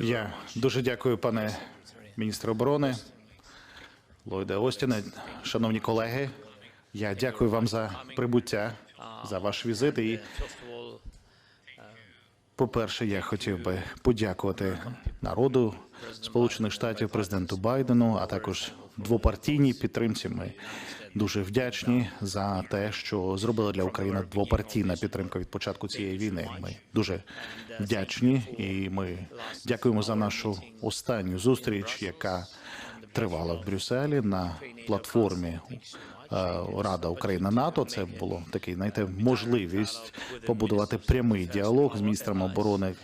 Я дуже дякую, пане міністр оборони Ллойде Остіне. Шановні колеги, я дякую вам за прибуття, за ваш візит. І, по-перше, я хотів би подякувати народу Сполучених Штатів, президенту Байдену, а також двопартійній підтримці. Ми дуже вдячні за те, що зробила для України двопартійна підтримка від початку цієї війни. Ми дуже вдячні, і ми дякуємо за нашу останню зустріч, яка тривала в Брюсселі на платформі е, Рада Україна НАТО. Це було такий, знаєте, можливість побудувати прямий діалог з міністрами оборони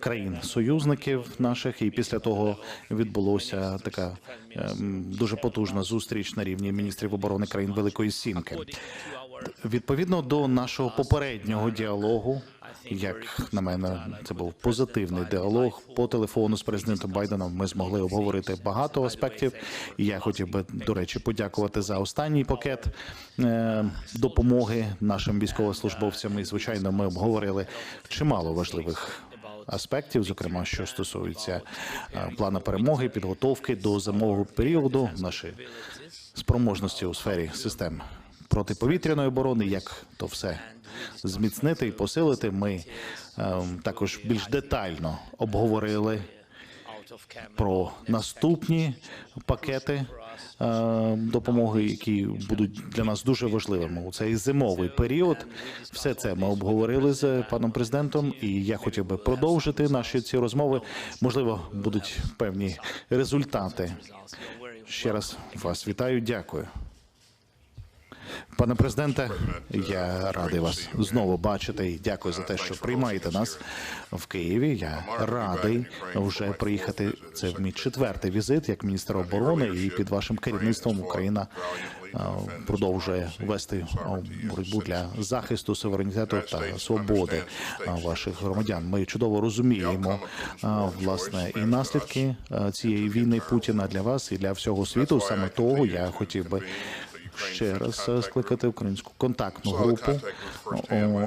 країн союзників наших. І після того відбулося така ем, дуже потужна зустріч на рівні міністрів оборони країн Великої Сімки. Відповідно до нашого попереднього діалогу, як на мене, це був позитивний діалог по телефону з президентом Байденом. Ми змогли обговорити багато аспектів. І я хотів би до речі подякувати за останній пакет е, допомоги нашим військовослужбовцям. І звичайно, ми обговорили чимало важливих. Аспектів, зокрема, що стосується е, плану перемоги, підготовки до зимового періоду, наші спроможності у сфері систем протиповітряної оборони, як то все зміцнити і посилити. Ми е, також більш детально обговорили про наступні пакети е, допомоги, які будуть для нас дуже важливими у цей зимовий період. Все це ми обговорили з паном президентом, і я хотів би продовжити наші ці розмови. Можливо, будуть певні результати. Ще раз вас вітаю. Дякую. Пане президенте, я радий вас знову бачити і дякую за те, що приймаєте нас в Києві. Я радий вже приїхати. Це мій четвертий візит як міністр оборони, і під вашим керівництвом Україна е, продовжує вести е, боротьбу для захисту суверенітету та свободи е, ваших громадян. Ми чудово розуміємо власне і наслідки цієї війни Путіна для вас і для всього світу. Саме того я хотів би ще раз скликати українську контактну групу,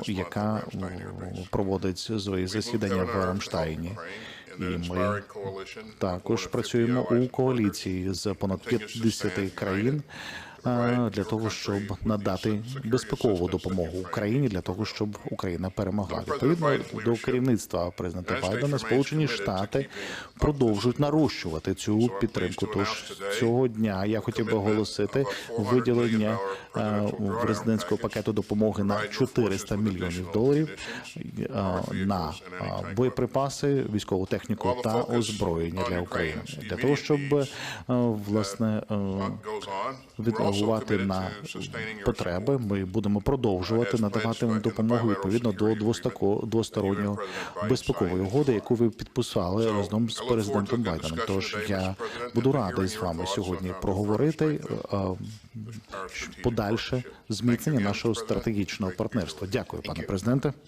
яка проводить свої засідання в Рамштайні. І ми також працюємо у коаліції з понад 50 країн для того, щоб надати безпекову допомогу Україні для того, щоб Україна перемогла. Відповідно до керівництва президента Байдена, Сполучені Штати продовжують нарощувати цю підтримку. Тож цього дня я хотів би оголосити виділення е, в резидентського пакету допомоги на 400 мільйонів доларів е, на е, боєприпаси, військову техніку та озброєння для України. Для того, щоб власне е, відреагувати на потреби. Ми будемо продовжувати надавати вам допомогу відповідно до двостороннього безпекової угоди, яку ви підписали разом з президентом Байденом. Тож я буду радий з вами сьогодні проговорити е, подальше зміцнення нашого стратегічного партнерства. Дякую, пане президенте.